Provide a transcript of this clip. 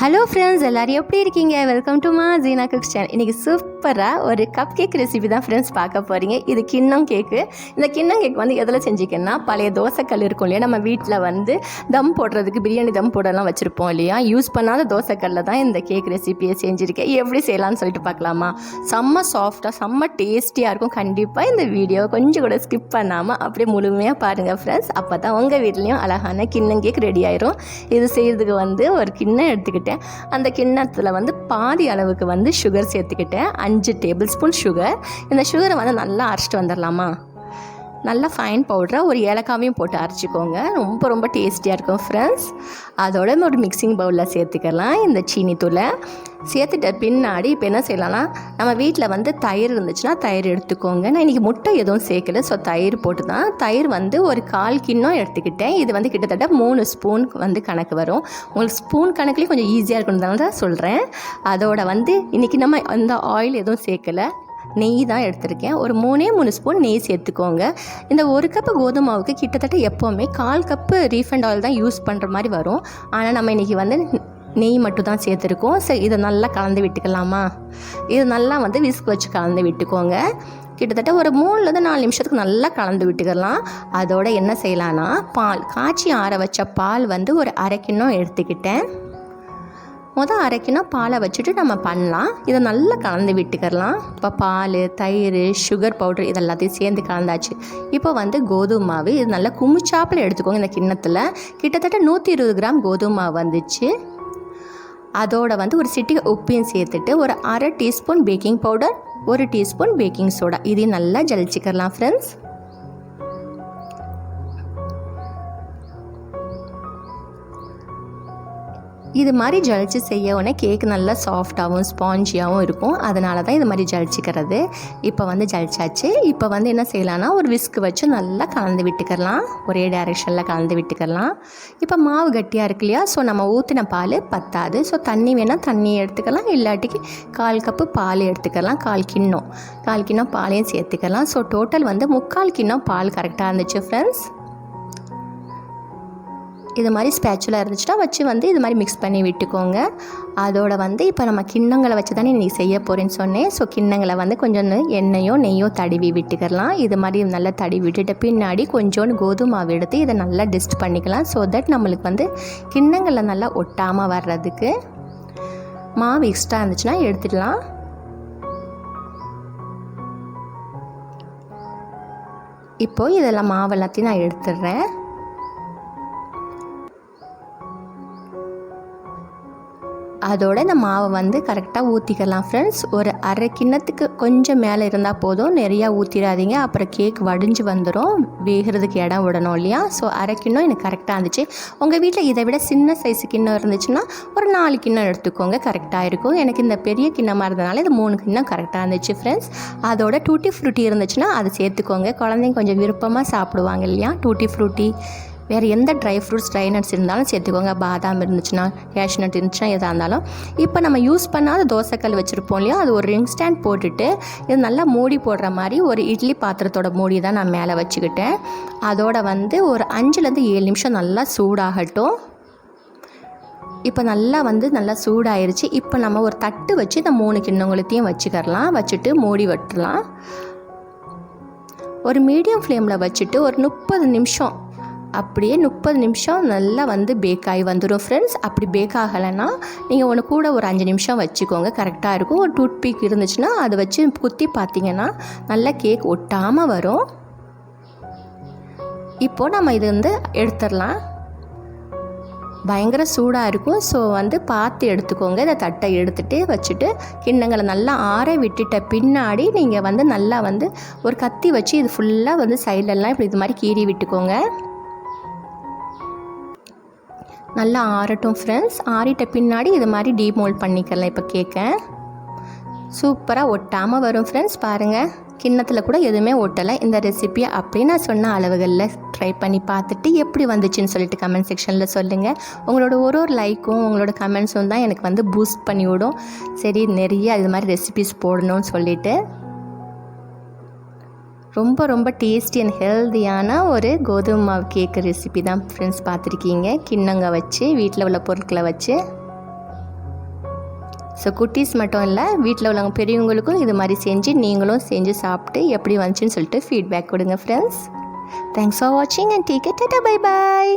Hello friends எல்லோரும் எப்படி இருக்கீங்க? வெல்கம் டு மா ஜீனா குக்ஸ் சேனல் இன்றைக்கி சூப்பராக ஒரு கப் கேக் ரெசிபி தான் ஃப்ரெண்ட்ஸ் பார்க்க போகிறீங்க இது கிண்ணம் கேக்கு இந்த கிண்ணம் கேக் வந்து எதில் செஞ்சுக்கன்னா பழைய தோசைக்கல் இருக்கும் இல்லையா? நம்ம வீட்டில் வந்து தம் போடுறதுக்கு பிரியாணி தம் போடலாம் வச்சுருப்போம் இல்லையா? யூஸ் பண்ணாத தோசைக்கல்லில் தான் இந்த கேக் ரெசிபியை செஞ்சுருக்கேன். எப்படி செய்யலாம்னு சொல்லிட்டு பார்க்கலாமா? செம்ம சாஃப்டாக செம்ம டேஸ்டியாக இருக்கும். கண்டிப்பாக இந்த வீடியோ கொஞ்சம் கூட ஸ்கிப் பண்ணாமல் அப்படியே முழுமையாக பாருங்கள் ஃப்ரெண்ட்ஸ் அப்போ தான் உங்கள் வீட்லேயும் அழகான கிண்ணம் கேக் ரெடி ஆயிரும். இது செய்கிறதுக்கு வந்து ஒரு கிண்ணம் எடுத்துக்கிட்டு எடுத்துக்கிட்டேன் அந்த கிண்ணத்தில் வந்து பாதி அளவுக்கு வந்து சுகர் சேர்த்துக்கிட்டேன். அஞ்சு டேபிள் ஸ்பூன் சுகர் இந்த சுகரை வந்து நல்லா அரைச்சிட்டு வந்துடலாமா நல்லா ஃபைன் பவுடராக ஒரு ஏலக்காவையும் போட்டு அரைச்சிக்கோங்க. ரொம்ப ரொம்ப டேஸ்டியாக இருக்கும் ஃப்ரெண்ட்ஸ் அதோட ஒரு மிக்சிங் பவுலில் சேர்த்துக்கலாம் இந்த சீனி தூளை. சேர்த்துட்ட பின்னாடி இப்போ என்ன செய்யலாம்னா நம்ம வீட்டில் வந்து தயிர் இருந்துச்சுன்னா தயிர் எடுத்துக்கோங்க. நான் இன்றைக்கி முட்டை எதுவும் சேர்க்கல ஸோ தயிர் போட்டு தான் தயிர் வந்து ஒரு கால் கிண்ணம் எடுத்துக்கிட்டேன். இது வந்து கிட்டத்தட்ட மூணு ஸ்பூன் வந்து கணக்கு வரும். உங்களுக்கு ஸ்பூன் கணக்குலேயும் கொஞ்சம் ஈஸியாக இருக்கணும்னால தான் சொல்கிறேன் அதோட வந்து இன்றைக்கி நம்ம அந்த ஆயில் எதுவும் சேர்க்கலை. நெய் தான் எடுத்திருக்கேன். ஒரு மூணே மூணு ஸ்பூன் நெய் சேர்த்துக்கோங்க. இந்த ஒரு கப்பு கோதுமை மாவுக்கு கிட்டத்தட்ட எப்போவுமே கால் கப்பு ரீஃபண்ட் ஆயில் தான் யூஸ் பண்ணுற மாதிரி வரும். ஆனால் நம்ம இன்றைக்கி வந்து நெய் மட்டும் தான் சேர்த்துருக்கோம். சரி இதை நல்லா கலந்து விட்டுக்கலாமா? இது நல்லா வந்து விஸ்க் வச்சு கலந்து விட்டுக்கோங்க. கிட்டத்தட்ட ஒரு மூணுலேருந்து நாலு நிமிஷத்துக்கு நல்லா கலந்து விட்டுக்கலாம். அதோட என்ன செய்யலான்னா பால் காய்ச்சி ஆற வச்ச பால் வந்து ஒரு அரை கிண்ணம் எடுத்துக்கிட்டேன். மொதல் அரைக்கினா பாலை வச்சுட்டு நம்ம பண்ணலாம். இதை நல்லா கலந்து விட்டுக்கிறலாம் இப்போ பால் தயிர் சுகர் பவுடர் இது எல்லாத்தையும் சேர்ந்து கலந்தாச்சு. இப்போ வந்து கோதுமை மாவு இது நல்லா குமிச்சாப்பில் எடுத்துக்கோங்க இந்த கிண்ணத்தில். கிட்டத்தட்ட நூற்றி இருபது கிராம் கோதுமை மாவு வந்துச்சு. அதோட வந்து ஒரு சிட்டிகை உப்பையும் சேர்த்துட்டு ஒரு அரை டீஸ்பூன் பேக்கிங் பவுடர் ஒரு டீஸ்பூன் பேக்கிங் சோடா. இதையும் நல்லா ஜலிச்சிக்கிறலாம் ஃப்ரெண்ட்ஸ் இது மாதிரி ஜலிச்சு செய்ய உடனே கேக் நல்லா சாஃப்டாகவும் ஸ்பாஞ்சியாகவும் இருக்கும் அதனால தான் இது மாதிரி ஜலிச்சிக்கிறது. இப்போ வந்து ஜலிச்சாச்சு. இப்போ வந்து என்ன செய்யலாம்னா ஒரு விஸ்க் வச்சு நல்லா கலந்து விட்டுக்கலாம். ஒரே டைரெக்ஷனில் கலந்து விட்டுக்கலாம். இப்போ மாவு கட்டியாக இருக்கு இல்லையா ஸோ நம்ம ஊற்றின பால் பத்தாது. ஸோ தண்ணி வேணால் தண்ணி எடுத்துக்கலாம். இல்லாட்டிக்கு கால் கப்பு பால் எடுத்துக்கலாம். கால் கிண்ணம். கால் கிண்ணம் பாலையும் சேர்த்துக்கலாம். ஸோ டோட்டல் வந்து முக்கால் கிண்ணம் பால் கரெக்டாக இருந்துச்சு ஃப்ரெண்ட்ஸ் இது மாதிரி ஸ்பேச்சுலாக இருந்துச்சுன்னா வச்சு வந்து இது மாதிரி மிக்ஸ் பண்ணி விட்டுக்கோங்க. அதோட வந்து இப்போ நம்ம கிண்ணங்களை வச்சு தானே இன்றைக்கி செய்ய போகிறேன்னு சொன்னேன். ஸோ கிண்ணங்களை வந்து கொஞ்சம் எண்ணெயோ நெய்யோ தடவி விட்டுக்கலாம். இது மாதிரி நல்லா தடவி விட்டுட்டு பின்னாடி கொஞ்சோண்டு கோதுமை மாவு எடுத்து இதை நல்லா டிஸ்ட் பண்ணிக்கலாம். ஸோ தட் நம்மளுக்கு வந்து கிண்ணங்களில் நல்லா ஒட்டாமல் வர்றதுக்கு மாவு எக்ஸ்ட்ரா இருந்துச்சுன்னா எடுத்துடலாம். இப்போது இதெல்லாம் மாவு எல்லாத்தையும் நான் எடுத்துடுறேன். அதோட இந்த மாவை வந்து கரெக்டாக ஊற்றிக்கலாம் ஃப்ரெண்ட்ஸ் ஒரு அரை கிண்ணத்துக்கு கொஞ்சம் மேலே இருந்தால் போதும். நிறையா ஊற்றிடாதீங்க அப்புறம் கேக் வடிஞ்சு வந்துடும் வேகிறதுக்கு இடம் விடணும் இல்லையா? ஸோ அரை கிண்ணம் எனக்கு கரெக்டாக இருந்துச்சு. உங்கள் வீட்டில் இதை விட சின்ன சைஸ் கிண்ணம் இருந்துச்சுன்னா ஒரு நாலு கிண்ணம் எடுத்துக்கோங்க. கரெக்டாக இருக்கும். எனக்கு இந்த பெரிய கிண்ணமாக இருந்தனால இது மூணு கிண்ணம் கரெக்டாக இருந்துச்சு ஃப்ரெண்ட்ஸ் அதோட டூட்டி ஃப்ரூட்டி இருந்துச்சுன்னா அதை சேர்த்துக்கோங்க. குழந்தைங்க கொஞ்சம் விருப்பமாக சாப்பிடுவாங்க இல்லையா? டூட்டி ஃப்ரூட்டி வேறு எந்த ட்ரை ஃப்ரூட்ஸ் ட்ரை நட்ஸ் இருந்தாலும் சேர்த்துக்கோங்க. பாதாம் இருந்துச்சுன்னா கேஷ்நட் இருந்துச்சுன்னா எதாக இருந்தாலும். இப்போ நம்ம யூஸ் பண்ணாத தோசைக்கல் வச்சுருப்போம் இல்லையா? அது ஒரு ரிங் ஸ்டாண்ட் போட்டுட்டு இது நல்லா மூடி போடுற மாதிரி ஒரு இட்லி பாத்திரத்தோட மூடி தான் நான் மேலே வச்சுக்கிட்டேன். அதோட வந்து ஒரு அஞ்சுலேருந்து ஏழு நிமிஷம் நல்லா சூடாகட்டும். இப்போ நல்லா வந்து நல்லா சூடாயிருச்சு. இப்போ நம்ம ஒரு தட்டு வச்சு இந்த மூணு கிண்ணங்களுத்தையும் வச்சுக்கரலாம் வச்சுட்டு மூடி வெட்டலாம். ஒரு மீடியம் ஃப்ளேமில் வச்சுட்டு ஒரு முப்பது நிமிஷம் அப்படியே முப்பது நிமிஷம் நல்லா வந்து பேக் ஆகி வந்துடும் ஃப்ரெண்ட்ஸ் அப்படி பேக் ஆகலைன்னா நீங்கள் ஒன்று கூட ஒரு அஞ்சு நிமிஷம் வச்சுக்கோங்க. கரெக்டாக இருக்கும். ஒரு டூத் பீக் இருந்துச்சுன்னா அதை வச்சு குத்தி பார்த்தீங்கன்னா நல்லா கேக் ஒட்டாமல் வரும். இப்போது நம்ம இது வந்து எடுத்துடலாம். பயங்கர சூடாக இருக்கும். ஸோ வந்து பார்த்து எடுத்துக்கோங்க. இதை தட்டை எடுத்துகிட்டு வச்சுட்டு கிண்ணங்களை நல்லா ஆற விட்டுட்ட பின்னாடி நீங்கள் வந்து நல்லா வந்து ஒரு கத்தி வச்சு இது ஃபுல்லாக வந்து சைட்லலாம் இப்படி இது மாதிரி கீறி விட்டுக்கோங்க. நல்லா ஆறட்டும் ஃப்ரெண்ட்ஸ் ஆறிட்ட பின்னாடி இது மாதிரி டீமோல்ட் பண்ணிக்கலாம் இப்போ கேட்க சூப்பராக ஒட்டாமல் வரும் ஃப்ரெண்ட்ஸ் பாருங்கள் கிண்ணத்தில் கூட எதுவுமே ஒட்டலை. இந்த ரெசிபியை அப்படியே நான் சொன்ன அளவுகளில் ட்ரை பண்ணி பார்த்துட்டு எப்படி வந்துச்சுன்னு சொல்லிட்டு கமெண்ட் செக்ஷனில் சொல்லுங்கள் உங்களோட ஒரு ஒரு லைக்கும் உங்களோட கமெண்ட்ஸும் தான் எனக்கு வந்து பூஸ்ட் பண்ணி விடும். சரி நிறைய இது மாதிரி ரெசிபிஸ் போடணும்னு சொல்லிவிட்டு ரொம்ப ரொம்ப டேஸ்டி அண்ட் ஹெல்த்தியான ஒரு கோதுமை மாவு கேக் ரெசிபி தான் ஃப்ரெண்ட்ஸ் பார்த்துருக்கீங்க. கிண்ணங்க வச்சு வீட்டில் உள்ள பொருட்களை வச்சு. ஸோ குட்டீஸ் மட்டும் இல்லை வீட்டில் உள்ளவங்க பெரியவங்களுக்கும் இது மாதிரி செஞ்சு நீங்களும் செஞ்சு சாப்பிட்டு எப்படி வந்துச்சுன்னு சொல்லிட்டு ஃபீட்பேக் கொடுங்க ஃப்ரெண்ட்ஸ் தேங்க்ஸ் ஃபார் வாட்சிங் and take tata bye bye